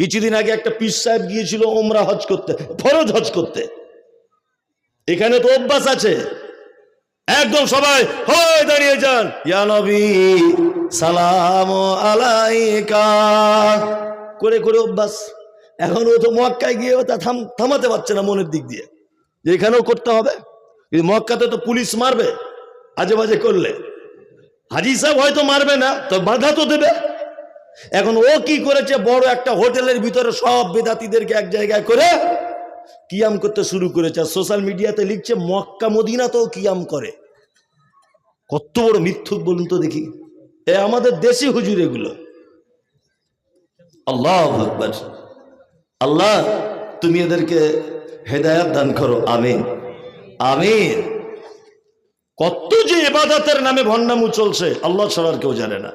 কিছুদিন আগে একটা পিস সাহেব গিয়েছিল ওমরা হজ করতে, ফরজ হজ করতে। এখানে তো অভ্যাস আছে। একদম সবাই, হয় দাঁড়িয়ে যান। ইয়া নবী, সালাম আলাইকা। করে করে অভ্যাস। এখন ও তো মক্কায় গিয়ে তা থাম, থামাতে পারছে না মনের দিক দিয়ে। যে এখানেও করতে হবে। কিন্তু মক্কাতে তো পুলিশ মারবে আজে বাজে করলে। হাজি সাহেব হয়তো মারবে না, তো বাধা তো দেবে। এখন ও কি করেছে? বড় একটা হোটেলের ভিতরে সব বেদাতিদেরকে এক জায়গায় করে কিয়াম করতে শুরু করেছে। সোশ্যাল মিডিয়াতে লিখছে, মক্কা মদিনাতেও কিয়াম করে। কত বড় মিথ্যুক বলুন তো দেখি। এ আমাদের দেশি হুজুর এগুলো। আল্লাহ আকবার। আল্লাহ, তুমি এদেরকে হেদায়াত দান করো। আমিন। আমিন। কত যে এবাদাতের নামে ভণ্ডামু চলছে, আল্লাহ ছাড়ার কেউ জানে না।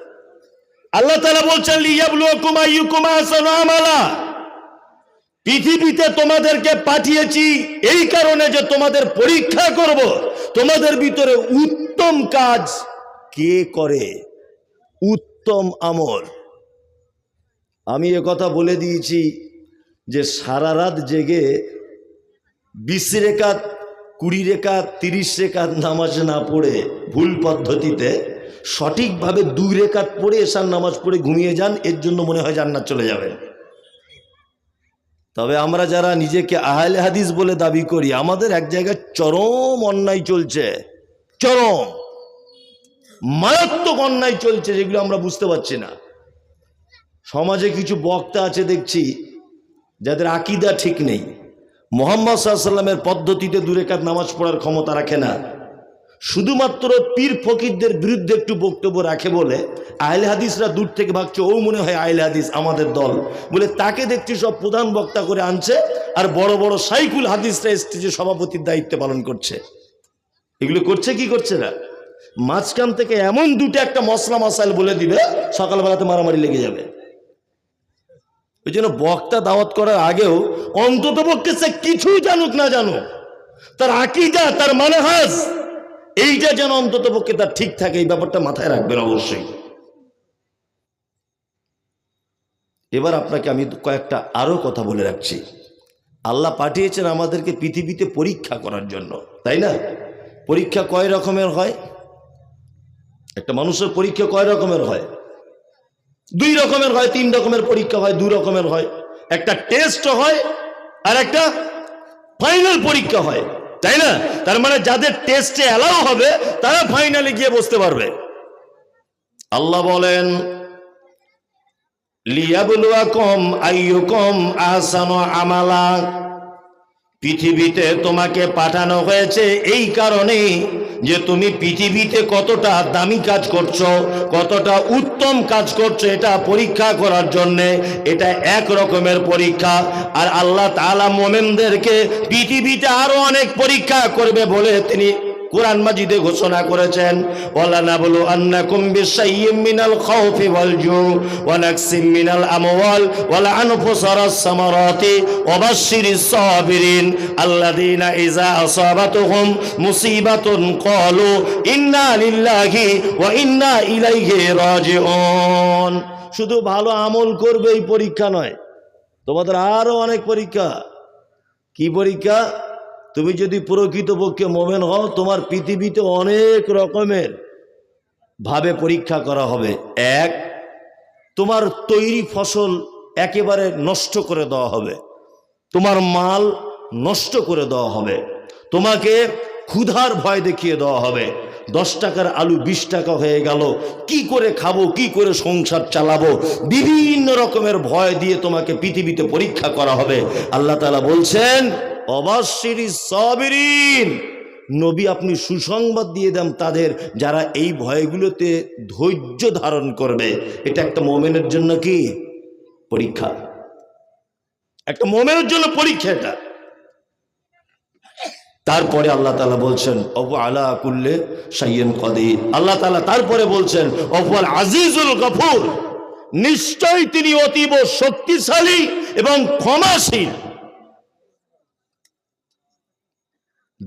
আল্লাহ তালা বলছেন পৃথিবীতে তোমাদেরকে পাঠিয়েছি এই কারণে যে তোমাদের পরীক্ষা করব। তোমাদের ভিতরে উত্তম কাজ কে করে? উত্তম আমল। আমি কথা বলে দিয়েছি যে সারা রাত জেগে বিশ রেখাত, কুড়ি রেখাত, তিরিশ রেখাত নামাজ না পড়ে ভুল পদ্ধতিতে সঠিকভাবে দুই রেখাত পড়ে এসার নামাজ পড়ে ঘুমিয়ে যান, এর জন্য মনে হয় জান্নাত চলে যাবেন তবে আমরা যারা নিজেকে আহলে হাদিস বলে দাবি করি, আমাদের এক জায়গায় চরম অন্যায় চলছে। চরম। মারাত্মক অন্যায় চলছে, যেগুলো আমরা বুঝতে পারছি না। সমাজে কিছু বক্তা আছে দেখছি, যাদের আকিদা ঠিক নেই। মোহাম্মদ সাল্লামের পদ্ধতিতে দূরেকাত নামাজ পড়ার ক্ষমতা রাখে না। শুধুমাত্র পীর ফকিরদের বিরুদ্ধে একটু বক্তব্য রাখে বলে, আহলে হাদিসরা দূর থেকে ভাবছে, ও মনে হয় আহলে হাদিস আমাদের দল। বলে তাকে দেখছি সব প্রধান বক্তা করে আনছে, আর বড় বড় সাইকুল হাদিসরা স্টেজে সভাপতির দায়িত্ব পালন করছে। এগুলো করছে কি করছে না মাঝখান থেকে এমন দুটো একটা মশলা মশাইল বলে দিবে, সকালবেলাতে মারামারি লেগে যাবে। ওই জন্য বক্তা দাওয়াত করার আগেও অন্তত পক্ষে সে কিছুই জানুক না জানুক, তার আকিদা, তার মানে মানহাজ এইটা যেন অন্তত পক্ষে তার ঠিক থাকে, এই ব্যাপারটা মাথায় রাখবেন অবশ্যই। এবার আপনাকে আমি কয়েকটা আরও কথা বলে রাখছি। আল্লাহ পাঠিয়েছেন আমাদেরকে পৃথিবীতে পরীক্ষা করার জন্য, তাই না? পরীক্ষা কয় রকমের হয়? একটা মানুষের পরীক্ষা কয় রকমের হয়? দুই রকমের হয়, তিন রকমের পরীক্ষা হয় দুই রকমের হয়। একটা টেস্ট হয়, আর একটা ফাইনাল পরীক্ষা হয়। তাই না? তার মানে যাদের টেস্টে অ্যালাউ হবে, তারা ফাইনালে গিয়ে বসতে পারবে। আল্লাহ বলেন আমালা। পৃথিবীতে তোমাকে পাঠানো হয়েছে এই কারণে যে তুমি পৃথিবীতে কতটা দামি কাজ করছ, কতটা উত্তম কাজ করছ, এটা পরীক্ষা করার জন্যে এটা এক রকমের পরীক্ষা। আর আল্লাহ তালা মোমেনদেরকে পৃথিবীতে আরও অনেক পরীক্ষা করবে বলে তিনি কোরআন মাজিদে ঘোষণা করেছেন ওয়ালা নাবলু আন্নাকুম বিশাইয়্যিম মিনাল খাউফি ওয়াল জু ওয়া নাকসিম মিনাল আমওয়াল ওয়াল আনফুসারাস সামারাতি ওয়া বাশশিরিস সাবিরিন আল্লাযীনা ইযা আসাবাতুহুম মুসিবাতুন ক্বালু ইন্না লিল্লাহি ওয়া ইন্না ইলাইহি রাজিউন। শুধু ভালো আমল করবে এই পরীক্ষা নয়, তোমাদের আরও অনেক পরীক্ষা। কি পরীক্ষা? তুমি যদি প্রকৃতপক্ষে মোমেন হও, তোমার পৃথিবীতে অনেক রকমের ভাবে পরীক্ষা করা হবে। এক, তোমার তৈরি ফসল একেবারে নষ্ট করে দেওয়া হবে। তোমার মাল নষ্ট করে দেওয়া হবে। তোমাকে ক্ষুধার ভয় দেখিয়ে দেওয়া হবে। দশ টাকার আলু বিশ টাকা হয়ে গেল, কি করে খাব, কি করে সংসার চালাবো? বিভিন্ন রকমের ভয় দিয়ে তোমাকে পৃথিবীতে পরীক্ষা করা হবে। আল্লাহ তালা বলছেন অবশ্যই সবিরিন। নবী আপনি সুসংবাদ দিয়ে দেন তাদের, যারা এই ভয়গুলোতে ধৈর্য ধারণ করবে। এটা একটা মোমেনের জন্য কি? পরীক্ষা। একটা মোমেনের জন্য পরীক্ষা এটা। তারপরে আল্লাহ তালা বলছেন অবু আলা কুল্লে সাইয়েন কদির। আল্লাহ তালা তারপরে বলছেন অফুয়াল আজিজুল গফুর। নিশ্চয় তিনি অতীব শক্তিশালী এবং ক্ষমাশীল।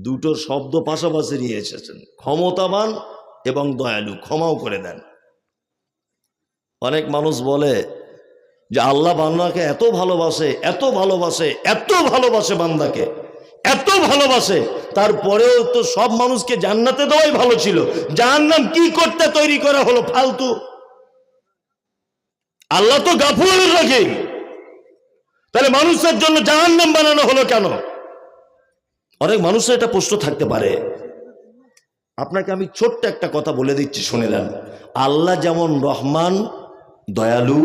দুটো শব্দ পাশাপাশি নিয়ে এসেছেন। ক্ষমতাবান এবং দয়ালু, ক্ষমাও করে দেন। অনেক মানুষ বলে যে, আল্লাহ বান্দাকে এত ভালোবাসে এত ভালোবাসে এত ভালোবাসে বান্দাকে, এত ভালোবাসে, তারপরেও তো সব মানুষকে জান্নাতে দেওয়াই ভালো ছিল। জাহান্নাম কি করতে তৈরি করা হলো ফালতু? আল্লাহ তো গাফুর রাখে তাহলে মানুষের জন্য জাহান্নাম বানানো হলো কেন? অনেক মানুষের এটা প্রশ্ন থাকতে পারে। আপনাকে আমি ছোট্ট একটা কথা বলে দিচ্ছি, শুনে নেন। আল্লাহ যেমন রহমান, দয়ালু,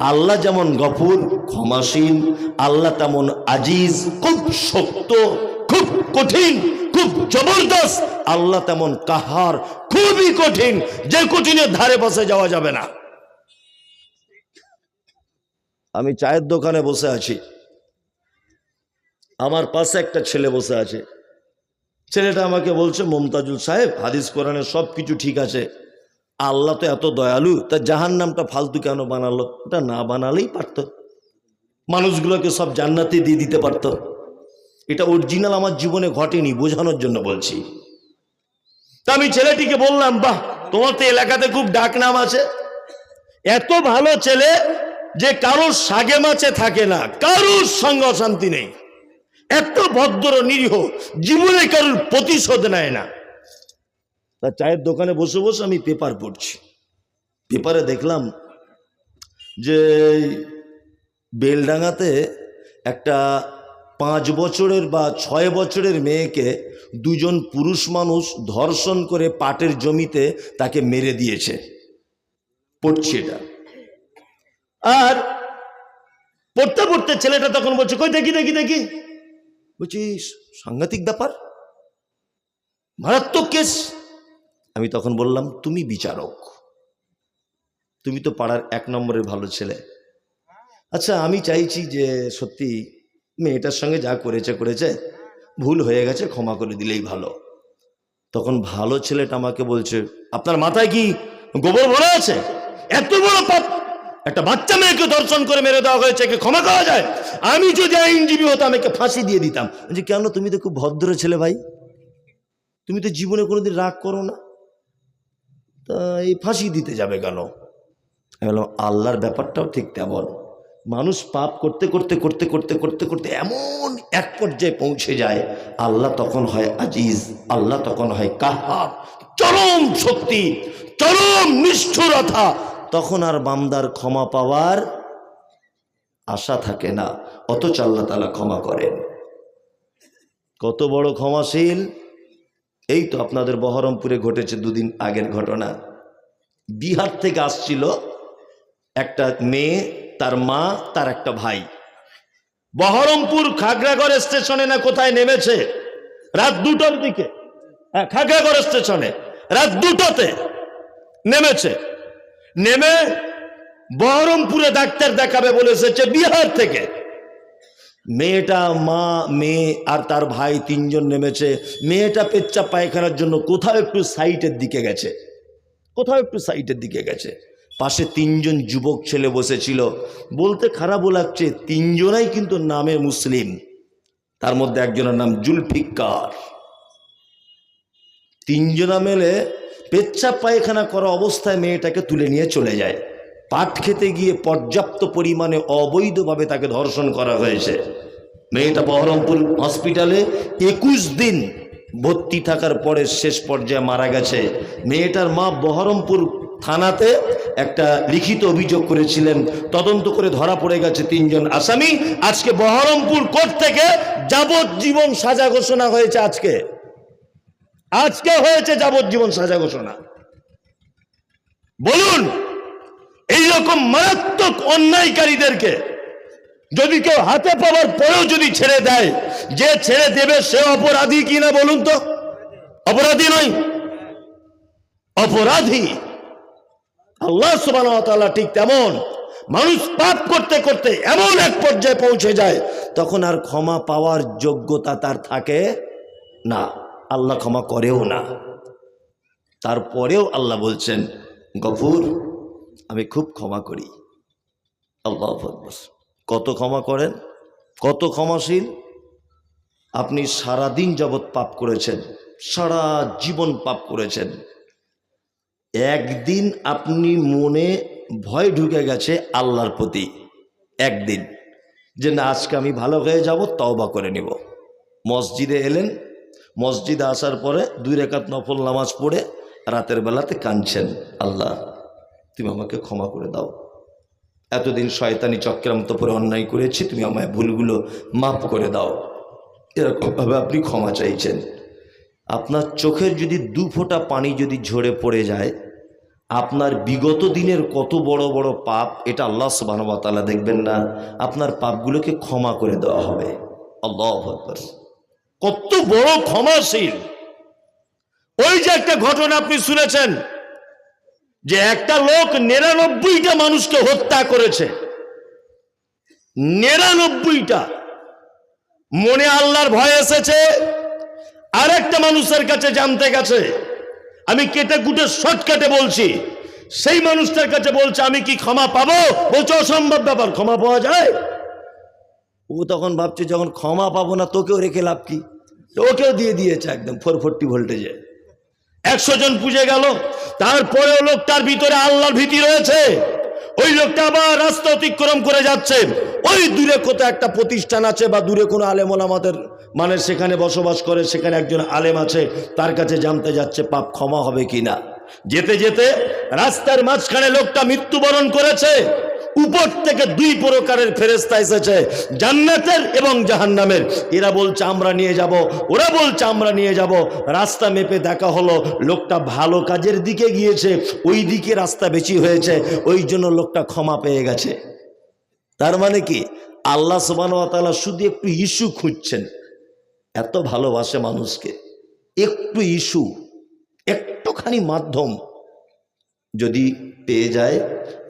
আল্লাহ যেমন গফুর, ক্ষমাসীন, আল্লাহ তেমন আজিজ, খুব শক্ত, খুব কঠিন, খুব জবরদস্ত, আল্লাহ তেমন কাহার, খুবই কঠিন, যে কঠিনের ধারে পাশে যাওয়া যাবে না। আমি চায়ের দোকানে বসে আছি। আমার পাশে একটা ছেলে বসে আছে। ছেলেটা আমাকে বলছে, মমতাজুল সাহেব, হাদিস কোরআনের সব কিছু ঠিক আছে। আল্লাহ তো এত দয়ালু, তা জাহান নামটা ফালতু কেন বানালো? এটা না বানালেই পারতো। মানুষগুলোকে সব জান্নাতে দিয়ে দিতে পারতো। এটা অরিজিনাল আমার জীবনে ঘটেনি, বোঝানোর জন্য বলছি। তা আমি ছেলেটিকে বললাম, বাহ, তোমার তো এলাকাতে খুব ডাক নাম আছে। এত ভালো ছেলে যে কারোর সাগে মাছে থাকে না, কারোর সঙ্গে অশান্তি নেই। এত ভদ্র নিরীহ, জীবনে কারোর প্রতিশোধ নেয় না। তা চায়ের দোকানে বসে বসে আমি পেপার পড়ছি। পেপারে দেখলাম যে বেলডাঙাতে একটা পাঁচ বছরের বা ছয় বছরের মেয়েকে দুজন পুরুষ মানুষ ধর্ষণ করে পাটের জমিতে তাকে মেরে দিয়েছে। পড়ছি এটা। আর পড়তে পড়তে ছেলেটা তখন বলছে, কই দেখি দেখি দেখি। বলছি সাংঘাতিক ব্যাপার? মারাত্মক কেস? আমি তখন বললাম, তুমি বিচারক। তুমি তো পাড়ার এক নম্বরের ভালো ছেলে। আচ্ছা আমি চাইছি যে সত্যি মেয়েটার সঙ্গে যা করেছে করেছে, ভুল হয়ে গেছে, ক্ষমা করে দিলেই ভালো। তখন ভালো ছেলেটা আমাকে বলছে, আপনার মাথায় কি গোবর ভরা আছে? এত বড় পাপ একটা বাচ্চা মেয়েকে দর্শন করে মেরে দেওয়া হয়েছে, একে ক্ষমা করা যায়। আমি যদি আইনজীবী হতাম, একে ফাঁসি দিয়ে দিতাম। যে কেন তুমি তো খুব ভদ্র ছেলে ভাই? তুমি তো জীবনে কোনোদিন রাগ করো না? তা এই ফাঁসি দিতে যাবে কেন? বললাম, আল্লাহর ব্যাপারটাও ঠিক তেমন। মানুষ পাপ করতে করতে করতে করতে করতে করতে এমন এক পর্যায়ে পৌঁছে যায়, আল্লাহ তখন হয় আজিজ, আল্লাহ তখন হয় কাহার চরম শক্তি, চরম নিষ্ঠুরতা তখন আর বান্দার ক্ষমা পাওয়ার আশা থাকে না, অথচ আল্লাহ তালা ক্ষমা করেন। কত বড় ক্ষমাশীল? এই তো আপনাদের বহরমপুরে ঘটেছে দুদিন আগের ঘটনা। বিহার থেকে আসছিল একটা মেয়ে, তার মা, তার একটা ভাই। বহরমপুর খাগড়াগড় স্টেশনে না কোথায় নেমেছে? রাত দুটোর দিকে। হ্যাঁ খাগড়াগড় স্টেশনে। রাত দুটোতে নেমেছে। নেমে বহরমপুরে ডাক্তার দেখাবে বলে এসেছে বিহার থেকে। মেয়েটা মা, মেয়ে আর তার ভাই তিনজন নেমেছে। মেয়েটা পেচ্চা পায়খানার জন্য কোথাও একটু সাইটের দিকে গেছে। কোথাও একটু সাইটের দিকে গেছে। পাশে তিনজন যুবক ছেলে বসেছিল। বলতে খারাপও লাগছে, তিনজনাই কিন্তু নামে মুসলিম। তার মধ্যে একজনের নাম জুলফিকার তিনজনা মেলে পেচ্ছাপ পায়খানা করা অবস্থায় মেয়েটাকে তুলে নিয়ে চলে যায়। পাট খেতে গিয়ে পর্যাপ্ত পরিমাণে অবৈধভাবে তাকে ধর্ষণ করা হয়েছে। মেয়েটা বহরমপুর হসপিটালে একুশ দিন ভর্তি থাকার পরে শেষ পর্যায়ে মারা গেছে। মেয়েটার মা বহরমপুর থানাতে একটা লিখিত অভিযোগ করেছিলেন, তদন্ত করে ধরা পড়ে গেছে তিনজন আসামি। আজকে বহরমপুর কোর্ট থেকে যাবজ্জীবন সাজা ঘোষণা হয়েছে আজকে। আজকে হয়েছে যাবজ্জীবন সাজা ঘোষণা। বলুন এইরকম মারাত্মক অন্যায়কারীদেরকে যদি কেউ হাতে পাওয়ার পরেও যদি ছেড়ে দেয়, যে ছেড়ে দেবে সে অপরাধী কিনা বলুন তো? অপরাধী নয়। অপরাধী। আল্লাহ সুবাহ ঠিক তেমন মানুষ পাপ করতে করতে এমন এক পর্যায়ে পৌঁছে যায়, তখন আর ক্ষমা পাওয়ার যোগ্যতা তার থাকে না। আল্লাহ ক্ষমা করেও না। তারপরেও আল্লাহ বলছেন, গফুর, আমি খুব ক্ষমা করি। আল্লাহ কত ক্ষমা করেন? কত ক্ষমাশীল? আপনি সারা দিন যাবৎ পাপ করেছেন, সারা জীবন পাপ করেছেন। একদিন আপনি মনে ভয় ঢুকে গেছে আল্লাহর প্রতি, একদিন। যে না, আজকে আমি ভালো হয়ে যাব, তওবা করে নিব। মসজিদে এলেন মসজিদে আসার পরে দুই রেখাত নফল নামাজ পড়ে রাতের বেলাতে কাঁদছেন। আল্লাহ, তুমি আমাকে ক্ষমা করে দাও। এতদিন শয়তানি চক্রান্ত করে অন্যায় করেছি, তুমি আমায় ভুলগুলো মাফ করে দাও। এরকমভাবে আপনি ক্ষমা চাইছেন। আপনার চোখের যদি দু ফোঁটা পানি যদি ঝরে পড়ে যায়, আপনার বিগত দিনের কত বড় বড় পাপ, এটা আল্লাহ সুবাহতালা দেখবেন না। আপনার পাপগুলোকে ক্ষমা করে দেওয়া হবে। আল্লাহ আকবার। কত বড় ক্ষমাশীল। ওই যে একটা ঘটনা আপনি শুনেছেন, যে একটা লোক নিরানব্বইটা মানুষকে হত্যা করেছে। নিরানব্বইটা। মনে আল্লাহর ভয় এসেছে আর একটা মানুষের কাছে জানতে গেছে। আমি কেটে কুটে শর্টকাটে বলছি, সেই মানুষটার কাছে বলছে, আমি কি ক্ষমা পাবো? বলছে, অসম্ভব ব্যাপার, ক্ষমা পাওয়া যায়? ও তখন ভাবছে, যখন ক্ষমা পাবো না, তোকেও রেখে লাভ কি? ওকেও দিয়ে দিয়েছে একদম ফোর ফোরটি ভোল্টেজে। একশো জন পুজে গেল, তারপরেও লোকটার ভিতরে আল্লাহর ভীতি রয়েছে। ওই লোকটা আবার রাস্তা অতিক্রম করে যাচ্ছে। ওই দূরে কোথাও একটা প্রতিষ্ঠান আছে বা দূরে কোনো আলেম আমাদের মানে সেখানে বসবাস করে, সেখানে একজন আলেম আছে, তার কাছে জানতে যাচ্ছে, পাপ ক্ষমা হবে কিনা যেতে যেতে রাস্তার মাঝখানে লোকটা মৃত্যুবরণ করেছে। উপর থেকে দুই প্রকারের ফেরেস্তা এসেছে, জান্নাতের এবং জাহান্নামের। এরা বলছে, আমরা নিয়ে যাব। ওরা বলছে, আমরা নিয়ে যাব। রাস্তা মেপে দেখা হলো, লোকটা ভালো কাজের দিকে গিয়েছে, ওই দিকে রাস্তা বেশি হয়েছে, ওই জন্য লোকটা ক্ষমা পেয়ে গেছে। তার মানে কি? আল্লাহ সুবাহতালা শুধু একটু ইস্যু খুঁজছেন। এত ভালোবাসে মানুষকে। একটু ইস্যু, একটুখানি মাধ্যম। যদি পেয়ে যায়,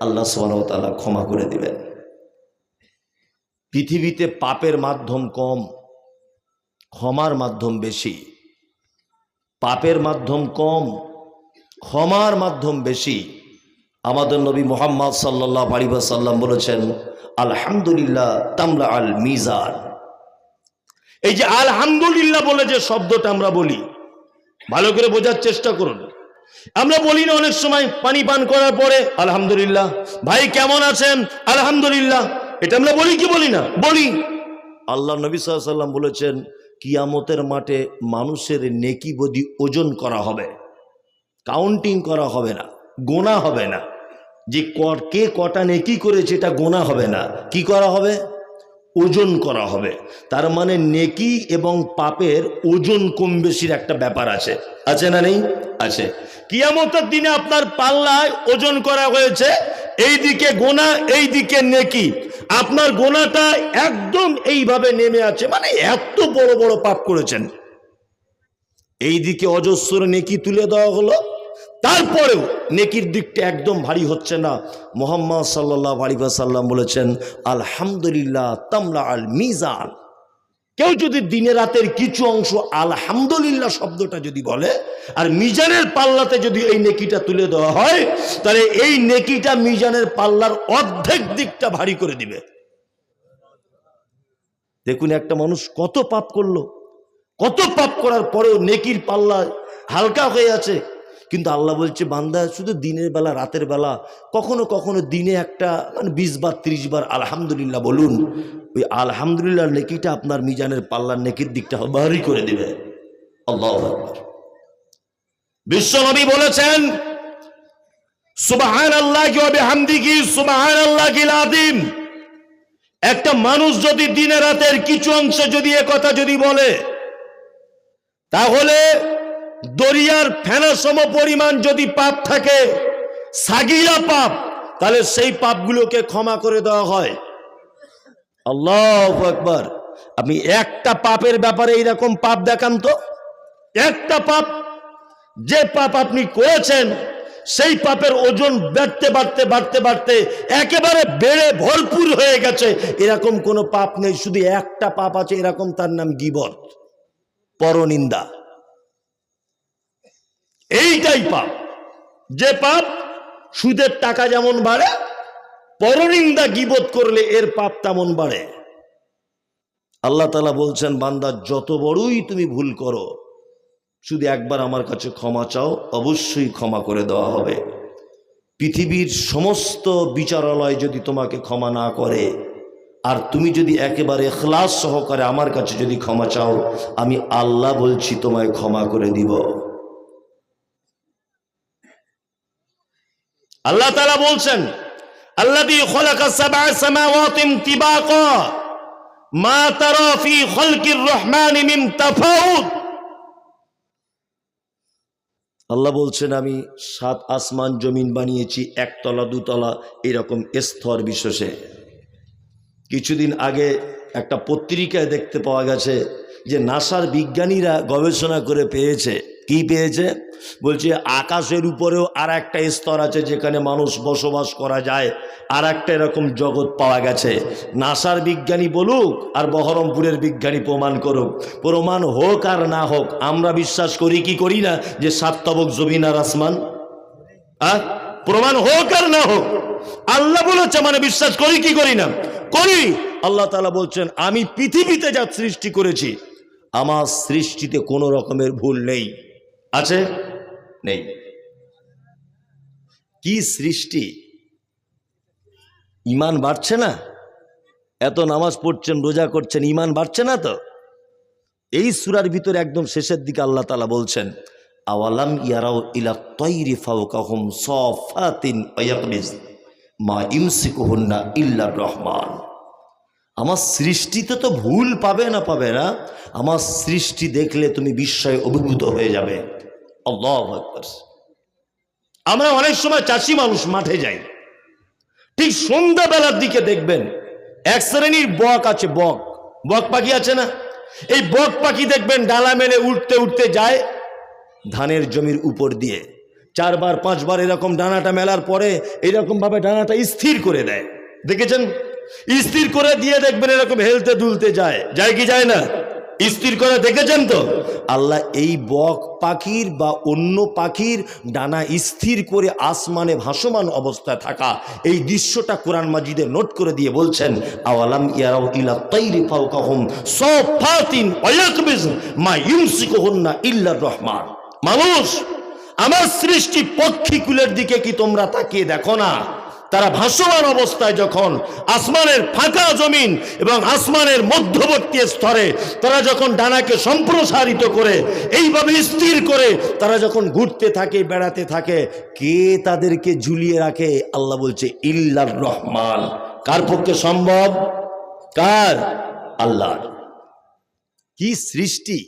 আল্লাহ সুবাহতালা ক্ষমা করে দিবেন। পৃথিবীতে পাপের মাধ্যম কম, ক্ষমার মাধ্যম বেশি। পাপের মাধ্যম কম, ক্ষমার মাধ্যম বেশি। আমাদের নবী মোহাম্মদ সাল্লাহ আলিবাসাল্লাম বলেছেন, আলহামদুলিল্লাহ তামলা আল মিজান। এই যে আলহামদুলিল্লাহ বলে যে শব্দটা আমরা বলি, ভালো করে বোঝার চেষ্টা করুন। আমরা বলি না অনেক সময় পানি পান করার পরে, আলহামদুলিল্লাহ। ভাই, কেমন আছেন? আলহামদুলিল্লাহ। এটা আমরা বলি কি বলি না? বলি। আল্লাহ নবী সাল্লাম বলেছেন, কিয়ামতের মাঠে মানুষের নেকি বদি ওজন করা হবে। কাউন্টিং করা হবে না, গোনা হবে না। যে ক- কটা নেকি করেছে, এটা গোনা হবে না। কি করা হবে? ওজন করা হবে। তার মানে নেকি এবং পাপের ওজন কম বেশির একটা ব্যাপার আছে। আছে না নেই? আছে। কিয়ামতের দিনে আপনার পাল্লায় ওজন করা হয়েছে এই দিকে গোনা এই দিকে নেকি। আপনার গোনাটা একদম এইভাবে নেমে আছে মানে এত বড় বড় পাপ করেছেন। এই দিকে অজস্র নেকি তুলে দেওয়া হলো, তারপরেও নেকির দিকটা একদম ভারী হচ্ছে না। মোহাম্মদ সাল্লাহ আলিবাসাল্লাম বলেছেন, আলহামদুলিল্লাহ তামলা আল মিজান। কেউ যদি দিনে রাতের কিছু অংশ আলহামদুলিল্লাহ শব্দটা যদি বলে, আর মিজানের পাল্লাতে যদি এই নেকিটা তুলে দেওয়া হয়, তাহলে এই নেকিটা মিজানের পাল্লার অর্ধেক দিকটা ভারী করে দিবে। দেখুন একটা মানুষ কত পাপ করল, কত পাপ করার পরেও নেকির পাল্লা হালকা হয়ে আছে কিন্তু আল্লাহ বলছে, বান্দা, শুধু দিনের বেলা, রাতের বেলা, কখনো কখনো দিনে একটা মানে বিশ বার, ত্রিশ বার, আলহামদুলিল্লাহ বলুন, ওই আলহামদুলিল্লাহ নেকিটা আপনার মিজানের পাল্লার নেকির দিকটা ভারী করে দেবে। আল্লাহ বিশ্বনবী বলেছেন সুবাহান আল্লাহ হামদিকি সুবাহান আল্লাহ আদিম একটা মানুষ যদি দিনে রাতের কিছু অংশ যদি এ কথা যদি বলে, তাহলে দরিয়ার ফেনা সম পরিমাণ যদি পাপ থাকে সাগিরা পাপ, তাহলে সেই পাপগুলোকে ক্ষমা করে দেওয়া হয়। আল্লাহ একবার আপনি একটা পাপের ব্যাপারে এইরকম পাপ দেখান তো। একটা পাপ, যে পাপ আপনি করেছেন, সেই পাপের ওজন বাড়তে বাড়তে বাড়তে বাড়তে একেবারে বেড়ে ভরপুর হয়ে গেছে। এরকম কোনো পাপ নেই, শুধু একটা পাপ আছে, এরকম তার নাম গিবত, পরনিন্দা। এইটাই পাপ। যে পাপ সুদের টাকা যেমন বাড়ে, পরনিন্দা গিবত করলে এর পাপ তেমন বাড়ে। আল্লাহ তালা বলছেন, বান্দা, যত বড়ই তুমি ভুল করো, শুধু একবার আমার কাছে ক্ষমা চাও, অবশ্যই ক্ষমা করে দেওয়া হবে। পৃথিবীর সমস্ত বিচারালয় যদি তোমাকে ক্ষমা না করে, আর তুমি যদি একেবারে এখলাস সহকারে আমার কাছে যদি ক্ষমা চাও, আমি আল্লাহ বলছি, তোমায় ক্ষমা করে দিব। আল্লাহ তাআলা বলছেন তিবাকা, মা তারা ফি খালকির রহমানি মিন আল্লাহ বলছেন, আমি সাত আসমান জমিন বানিয়েছি, একতলা, দুতলা, এরকম স্তর বিশেষে। কিছুদিন আগে একটা পত্রিকায় দেখতে পাওয়া গেছে যে, নাসার বিজ্ঞানীরা গবেষণা করে পেয়েছে কি পেয়েছে? বলছে, আকাশের উপরেও আর একটা স্তর আছে যেখানে মানুষ বসবাস করা যায় আর একটা এরকম জগৎ পাওয়া গেছে। নাসার বিজ্ঞানী বলুক আর বহরমপুরের বিজ্ঞানী প্রমাণ করুক। প্রমাণ হোক আর না হোক, আমরা বিশ্বাস করি কি করি না যে সাততবক জমিন আর আসমান? প্রমাণ হোক আর না হোক, আল্লাহ বলেছে মানে বিশ্বাস করি কি করি না? করি। আল্লাহ তালা বলছেন, আমি পৃথিবীতে যা সৃষ্টি করেছি, আমার সৃষ্টিতে কোনো রকমের ভুল নেই। আছে? নেই। কি সৃষ্টি? ইমান বাড়ছে না? এত নামাজ পড়ছেন, রোজা করছেন, ইমান বাড়ছে না তো? এই সুরার ভিতরে একদম শেষের দিকে আল্লাহ তালা বলছেন, আওয়ালাম ইয়ারাও ইলা তৈরি ফাউকাহুম সফাতিন মা ইমসিকুহুন্না ইল্লার রহমান। আমার সৃষ্টিতে তো ভুল পাবে না পাবে না, আমার সৃষ্টি দেখলে তুমি বিস্ময়ে অভিভূত হয়ে যাবে। আমরা অনেক সময় চাষি মানুষ মাঠে যাই। ঠিক সন্ধ্যাবেলার দিকে দেখবেন এক শ্রেণির বক আছে, বক। বক পাখি আছে না? এই বক পাখি দেখবেন ডালা মেলে উঠতে উঠতে যায় ধানের জমির উপর দিয়ে। চারবার, পাঁচবার এরকম ডানাটা মেলার পরে এরকম ভাবে ডানাটা স্থির করে দেয়। দেখেছেন? স্থির করে দিয়ে দেখবেন এরকম হেলতে দুলতে যায়। যায় কি যায় না? স্থির করে দেখেছেন তো? আল্লাহ এই বক পাখির বা অন্য পাখির ডানা স্থির করে আসমানে ভাসমান অবস্থায় থাকা এই দৃশ্যটা কোরআন মাজিদে নোট করে দিয়ে বলছেন, আওয়ালাম রহমান। মানুষ, আমার সৃষ্টি পক্ষীকুলের দিকে কি তোমরা তাকিয়ে দেখো না? তারা ভাসমান অবস্থায় যখন আসমানের ফাঁকা জমিন এবং আসমানের মধ্যবর্তী স্তরে তারা যখন ডানাকে সম্প্রসারিত করে, এইভাবে স্থির করে তারা যখন ঘুরতে থাকে, বেড়াতে থাকে, কে তাদেরকে ঝুলিয়ে রাখে? আল্লাহ বলছে, ইল্লার রহমান। কার পক্ষে সম্ভব? কার? আল্লাহর। কি সৃষ্টি?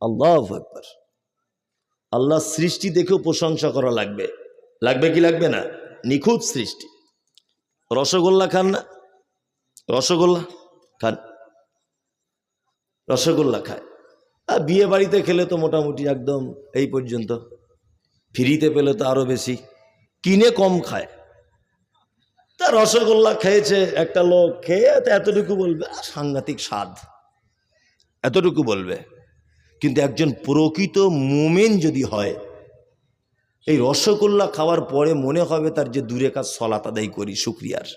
আল্লাহ আল্লাহ সৃষ্টি দেখেও প্রশংসা করা লাগবে। লাগবে কি লাগবে না? নিখুঁত সৃষ্টি। রসগোল্লা খান না? রসগোল্লা খান। রসগোল্লা খায়। আর বিয়ে বাড়িতে খেলে তো মোটামুটি একদম এই পর্যন্ত। ফ্রিতে পেলে তো আরও বেশি। কিনে কম খায়। তা রসগোল্লা খেয়েছে একটা লোক খেয়ে তো এতটুকু বলবে "আহ, সাংঘাতিক স্বাদ। এতটুকু বলবে। কিন্তু একজন প্রকৃত মোমেন যদি হয় এই রসগোল্লা খাওয়ার পরে মনে হবে তার যে দূরে কাজ সলাত আদায় করি, শুক্রিয়ার।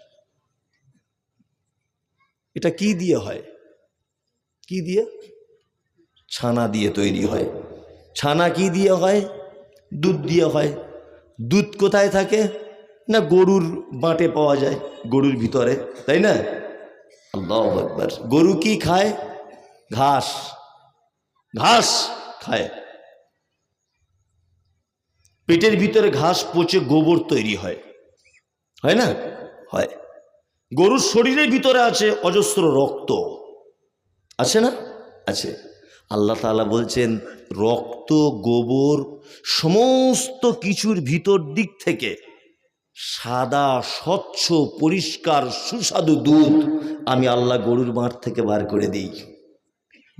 এটা কি দিয়ে হয়? কি দিয়ে? ছানা দিয়ে তৈরি হয়। ছানা কি দিয়ে হয়? দুধ দিয়ে হয়। দুধ কোথায় থাকে? না গরুর বাঁটে পাওয়া যায়, গরুর ভিতরে, তাই না? আল্লাহ একবার গরু কি খায়? ঘাস। ঘাস খায়। পেটের ভিতরে ঘাস পচে গোবর তৈরি হয়। হয় না? হয়। গরুর শরীরের ভিতরে আছে অজস্র রক্ত। আছে না? আছে। আল্লাহ তাআলা বলছেন, রক্ত, গোবর সমস্ত কিছুর ভিতর দিক থেকে সাদা, স্বচ্ছ, পরিষ্কার, সুস্বাদু দুধ আমি আল্লাহ গরুর মাঠ থেকে বার করে দিই।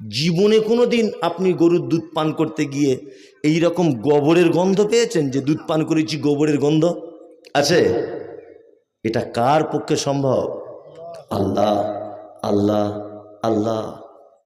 জীবনে কোনো দিন আপনি গরুর দুধ পান করতে গিয়ে এই রকম গোবরের গন্ধ পেয়েছেন যে দুধ পান করেছি, গোবরের গন্ধ? আছে? এটা কার পক্ষে সম্ভব? আল্লাহ আল্লাহ আল্লাহ।